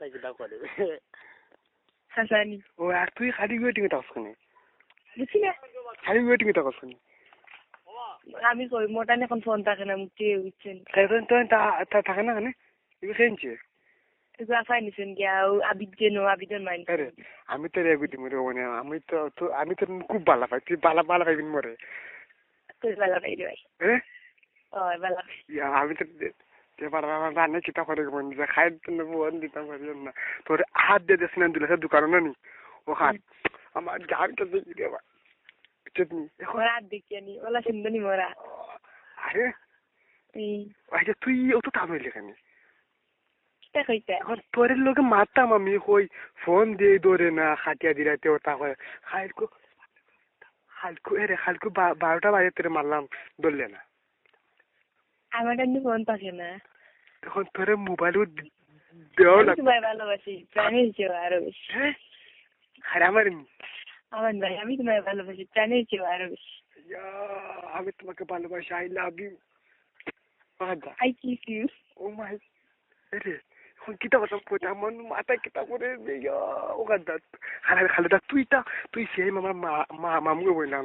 তাই কিতা করে হাসানি ও আর তুই খালি ওয়েটিং এ থাকছ কেন? বুঝছি না। খালি ওয়েটিং এ থাকছ কেন? আমি কই মোটান এখন ফোন থাকে না মুখ কারণ তো তা থাকে না কেন? মাইন। আরে আমি তো রেগু দিম রে মানে আমি তো তো আমি তো খুব ভালো পাই। তুই ভালো ভালো পাইবি মরে। তুই বেলা পাই রে ভাই হ্যাঁ ও আমি তো এবার আমার রান্না কিতা করে মন যে খাই তো বোন দিতাম পারি না তোর হাত দিয়ে দেশ না দিলে দোকান নি ও হাত আমার গান তো দেখি রে বা চটনি এখন মোরা দেখি আনি ওলা সুন্দরী মোরা আরে আচ্ছা তুই অত তাম হইলে কেন কিটা এখন তোর লোকে মারতাম আমি কই ফোন দিয়ে দৌড়ে না খাটিয়া দিলাতে ওটা করে খালকু খালকু এরে খালকু বারোটা বাজে তোরে মারলাম ধরলে না আমার এমনি ফোন থাকে না। তখন তোরে মোবাইলও দেওয়াও লাগবে। তোমায় ভালোবাসি প্রাণের চেয়েও আরও বেশি আরে আমার আমার ভাই আমি তোমায় ভালোবাসি প্রাণের চেয়েও আরও বেশি আমি তোমাকে ভালোবাসি I love you I kiss you oh my আরে এখন কিতা কথা কই আমার মাথায় কিতা করে খালে তুই তা তুই সেই মামার মা মামুকে বললাম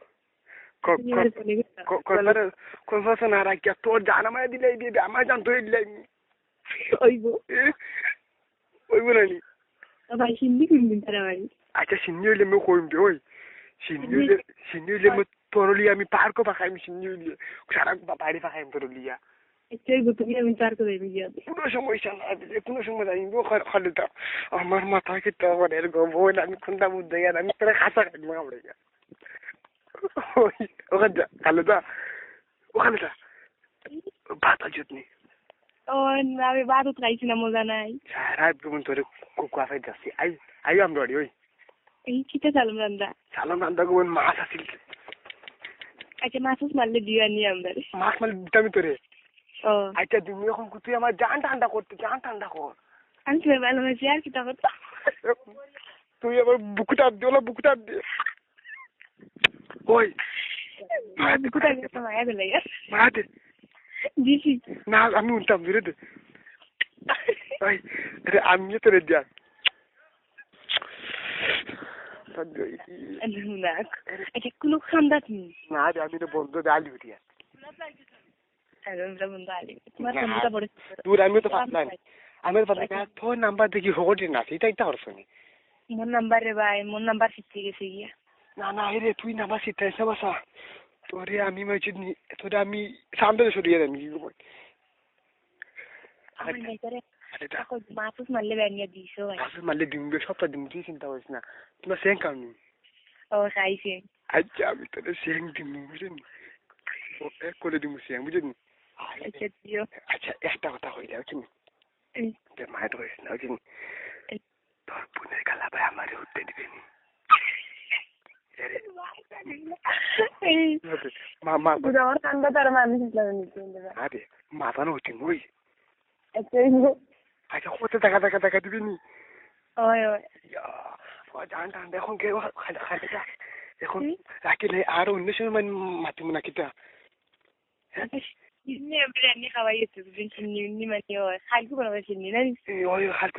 আমি পার্ক পাখাইম সিন্নি হইলে সারা বাড়ি পাখাইম তোর লিয়া একটু ওইব তুমি আমি তার করে দেবো গিয়ে কোনো সমস্যা না দিলে কোনো সময় যাইব খালি দাও আমার মাথা এরকম বোন আমি কোনটা বুঝতে গেল আমি তোরা খাসা খাইব আমরা ওখানে যা ভাত আজুতনি ও আমি বারুদ খাইছি না মজা নাই। সারা কেমন তোরে কুকুয়া ফাই যাচ্ছি আই আই আমরা ওই। এই চালম রান্দা সালাম রান্দা মাছ আসিল আচ্ছা মাছ মারলে দিয়ে আনি আমরা। মাছ মানে দিতামি তোরে। ও। আচ্ছা তুমি এখন তুই আমার জান ঠান্ডা করতে জান ঠান্ডা কর। আমি তোমায় ভালোবাসি আর করতো তুই আবার বুকুটা দে ওলা বুকুটা দে ওই কোথায় গেছে? মায়া দিলে মারা দে দিছি না আমি উনতাম দূরে ওই আরে আমি তোরে দিয়া না আচ্ছা কোনো খান্দা তুমি না রে আমি তো বন্ধু দে আলি উঠিয়া দূর আমি তো পাতলাম আমি তো পাতলাম তোর নাম্বার দেখি হগটি না সেটা একটা করছ নি মোর নাম্বার রে ভাই মোর নাম্বার শিখতে গেছে গিয়া। না না রে তুই নাম্বার সেটা এসে বসা তোরে আমি মাইছি তোরে আমি সামনে সরিয়ে দেন কি এখন মাছ মারলে ব্যানিয়া দিছো আসলে মারলে দিমবে সবটা দিম তুই চিন্তা করিস না। তোমার সেং কামি ও খাইছে আচ্ছা আমি তোর সেং দিম বুঝলি? ও এক করে দিম সেং বুঝলি? আচ্ছা আচ্ছা একটা কথা হইলে বুঝলি? মায়ের হয়েছে না বুঝলি? তোর বোনের গালা ভাই আমারে উঠতে দিবে নি মা মা আমার কান্দা তার মানুষ নিতে আরে মাথা না হচ্ছে ওই আচ্ছা আচ্ছা কত টাকা টাকা টাকা দিবি নি ওই ওই ইয়া, ও জান টান এখন কে খালি খালি যা এখন রাখিলে আর অন্য সময় মানে মাতিব না কিতা Ni biryani খাওয়াই গেছে দুদিন চিনি নি মানে ও খাইকু কোনো চিনি না এই ওই হার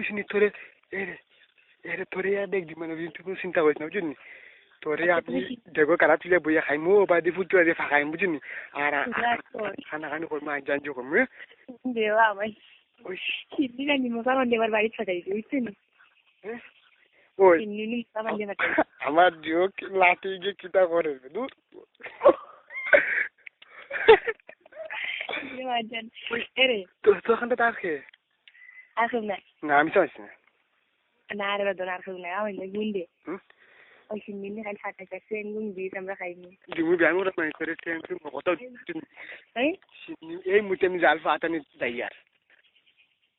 তোরে এরে এরে তোরে আর দেখ দি মানে তুই কোনো চিন্তা করিস না বুঝলি তোরে আমি দেখো কারা তুলে বইয়া খাইমু বাদি ফুটু আদি ফাঁকাইম বুঝলি আর খানা খানি করব আজ জানজো করব দেওয়া আমার ওই চিনি না নিমো কারণ এবার বাড়ি ফাটাইছে বুঝছেন ওই চিনি নি কারণ দিয়ে ফাটাইছে আমার জোক লাঠি গিয়ে কিতা করে দূর মাজান এরে তো তোখানটা তার খেয়ে আসুন না না আমি চাইছি না না আরে বাদন আর খাব না আমার গুন্ডে হুম? ওই চিনি নি খালি ফাটাইছে সেন গুন দিস আমরা খাইনি দিমু ব্যায়াম ওরা মানে করে ট্রেন ট্রেন কত এই এই মুতে আমি জাল ফাটানি যাই আর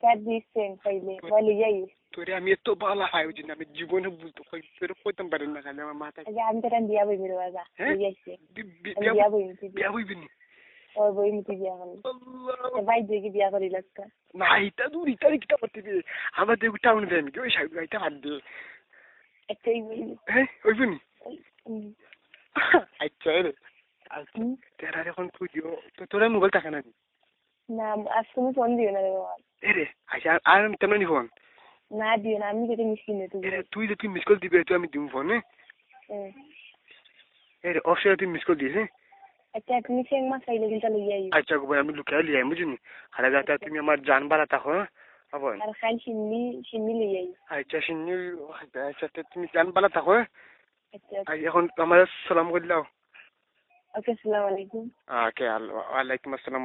চার দিচ্ছেন পাইলে বলে যাই তোরে আমি এত ভালো ওই জন্য আমি জীবনে বলতে কই- তোরে কইতাম পারি না খালি আমার মাথায় আচ্ছা আমি তোরা বিয়া বই মেরে বাজা হ্যাঁ? যাইছে বি- বি- আমি বিয়া বিয়া বই মিটি বিয়া হইবি নি ওর বই মিটি বিয়া করলি আল্লাহ আচ্ছা? তেরা এখন তুই দিও তো মোবাইল টাকা না না আজ তুমি ফোন দিও না রে বাবা এ রে আচ্ছা আর আমি তেমন নি ফোন না দিও না আমি যেটা মিসকিন রে তুই তুই যে তুই মিস কল দিবি তুই আমি দিব ফোন হ্যাঁ হুম। অবশ্যই তুই মিস কল দিস আচ্ছা তুমি চেং মাছ খাইলে কিন্তু লইয়া আইও আচ্ছা গো আমি লুকাই লিয়াই বুঝিনি আরে যাতে তুমি আমার জান বালা থাকো হ্যাঁ আবার আর খাইল সিন্নি সিন্নি লইয়া আইও আচ্ছা সিন্নি আচ্ছা তুমি জান বালা থাকো আর এখন আমার সালাম করলাও ওকে সালাম আলাইকুম। ওকে ওয়ালাইকুম আসসালাম।